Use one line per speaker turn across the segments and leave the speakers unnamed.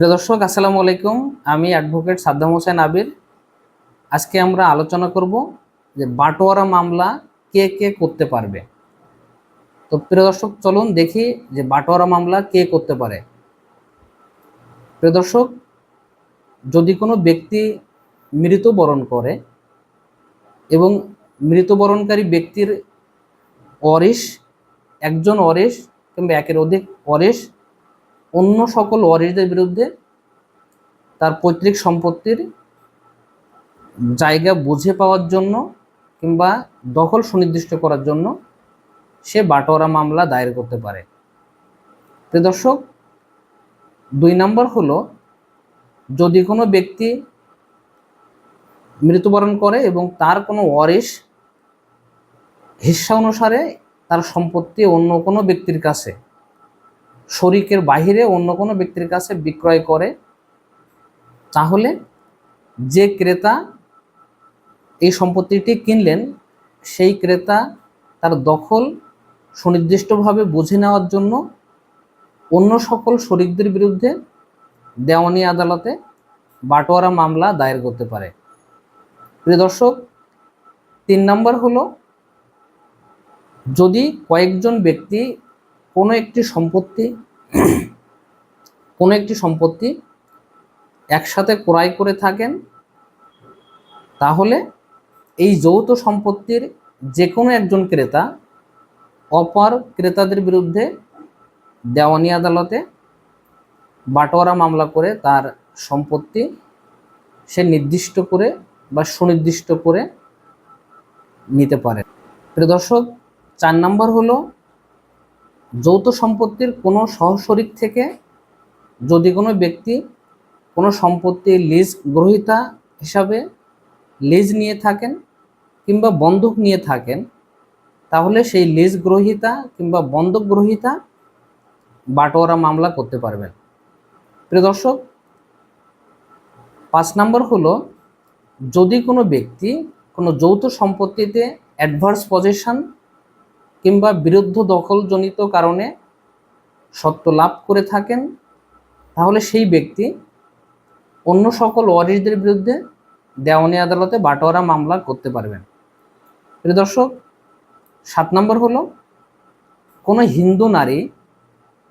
প্রিয় দর্শক, আসসালামু আলাইকুম। আমি অ্যাডভোকেট সাদ্দাম হোসেন আবির। আজকে আমরা আলোচনা করব যে বাটোয়ারা মামলা কে কে করতে পারবে। তো প্রিয় দর্শক, চলুন দেখি যে বাটোয়ারা মামলা কে করতে পারে। প্রিয় দর্শক, যদি কোনো ব্যক্তি মৃত্যুবরণ করে এবং মৃত্যুবরণকারী ব্যক্তির অরিশ, একজন অরিশ কিংবা একের অধিক অরিশ অন্য সকল ওয়ারিশদের বিরুদ্ধে তার পৈতৃক সম্পত্তির জায়গা বুঝে পাওয়ার জন্য কিংবা দখল সুনির্দিষ্ট করার জন্য সে বাটোয়ারা মামলা দায়ের করতে পারে। প্রিয় দর্শক, দুই নম্বর হলো, যদি কোনো ব্যক্তি মৃত্যুবরণ করে এবং তার কোনো ওয়ারিশ হিস্সা অনুসারে তার সম্পত্তি অন্য কোনো ব্যক্তির কাছে শরিকের বাহিরে অন্য কোনো ব্যক্তির কাছে বিক্রয় করে, তাহলে যে ক্রেতা এই সম্পত্তিটি কিনলেন, সেই ক্রেতা তার দখল সুনির্দিষ্টভাবে বুঝে নেওয়ার জন্য অন্য সকল শরিকদের বিরুদ্ধে দেওয়ানি আদালতে বাটোয়ারা মামলা দায়ের করতে পারে। প্রিয় দর্শক, তিন নম্বর হলো, যদি কয়েকজন ব্যক্তি কোনো একটি সম্পত্তি, কোনো একটি সম্পত্তি একসাথে ক্রয় করে থাকেন, তাহলে এই যৌথ সম্পত্তির যে কোনো একজন ক্রেতা অপর ক্রেতাদের বিরুদ্ধে দেওয়ানি আদালতে বাটোয়ারা মামলা করে তার সম্পত্তি সে নির্দিষ্ট করে বা সুনির্দিষ্ট করে নিতে পারে। প্রিয় দর্শক, চার নম্বর হলো যৌথ সম্পত্তির কোনো সহশরিক থেকে যদি কোনো ব্যক্তি কোনো সম্পত্তি লিজ গ্রহিতা হিসাবে লিজ নিয়ে থাকেন কিংবা বন্ধক নিয়ে থাকেন, তাহলে সেই লিজ গ্রহিতা কিংবা বন্ধক গ্রহিতা বাটোয়ারা মামলা করতে পারবেন। প্রিয় দর্শক, পাঁচ নম্বর হলো, যদি কোনো ব্যক্তি কোনো যৌথ সম্পত্তিতে অ্যাডভার্স পজিশন কিংবা বিরুদ্ধ দখলজনিত কারণে সত্য লাভ করে থাকেন, তাহলে সেই ব্যক্তি অন্য সকল ওয়ারিশদের বিরুদ্ধে দেওয়ানি আদালতে বাটোয়ারা মামলা করতে পারবেন। প্রিয় দর্শক, সাত নম্বর হলো, কোনো হিন্দু নারী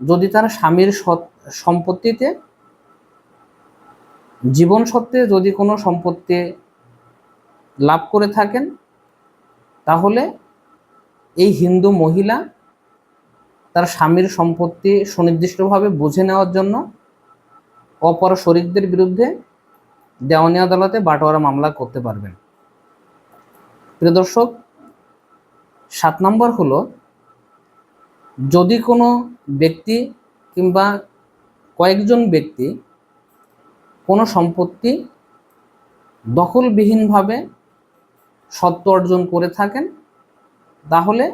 যদি তার স্বামীর সম্পত্তিতে, জীবন সত্ত্বে যদি কোনো সম্পত্তি লাভ করে থাকেন, তাহলে এই হিন্দু মহিলা তার স্বামীর সম্পত্তি সুনির্দিষ্টভাবে বুঝে নেওয়ার জন্য অপর শরিকদের বিরুদ্ধে দেওয়ানি আদালতে বাটোয়ারা মামলা করতে পারবেন। প্রিয় দর্শক, সাত নম্বর হলো, যদি কোনো ব্যক্তি কিংবা কয়েকজন ব্যক্তি কোনো সম্পত্তি দখলবিহীনভাবে সত্ত্ব অর্জন করে থাকেন তাহলে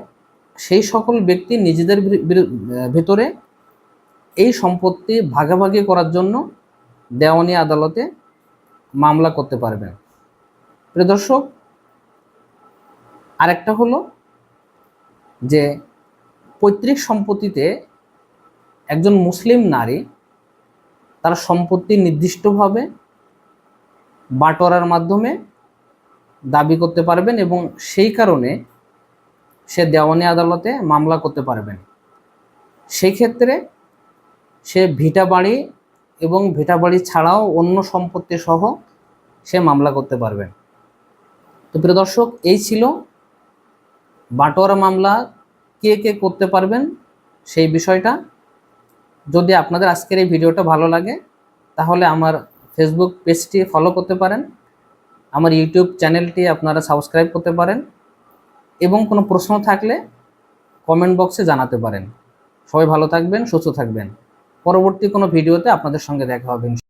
সেই সকল ব্যক্তি নিজেদের ভেতরে এই সম্পত্তি ভাগাভাগি করার জন্য দেওয়ানি আদালতে মামলা করতে পারবেন। প্রিয় দর্শক, আরেকটা হলো যে পৈতৃক সম্পত্তিতে একজন মুসলিম নারী তার সম্পত্তি নির্দিষ্টভাবে বাটোয়ারার মাধ্যমে দাবি করতে পারবেন এবং সেই কারণে সে দেওয়ানি আদালতে মামলা করতে পারবেন। সেই ক্ষেত্রে সে ভিটা বাড়ি এবং ভিটা বাড়ি ছাড়াও অন্য সম্পত্তি সহ সে মামলা করতে পারবেন। তো প্রিয় দর্শক, এই ছিল বাটোয়ারা মামলা। কে কে করতে পারবেন সেই বিষয়টা। যদি আপনাদের আজকের এই ভিডিওটা ভালো লাগে, তাহলে আমার ফেসবুক পেজটি ফলো করতে পারেন। আমার ইউটিউব চ্যানেলটি আপনারা সাবস্ক্রাইব করতে পারেন। এবং কোনো প্রশ্ন থাকলে কমেন্ট বক্সে জানাতে পারেন। সবাই ভালো থাকবেন, সুস্থ থাকবেন। পরবর্তী কোনো ভিডিওতে আপনাদের সঙ্গে দেখা হবে।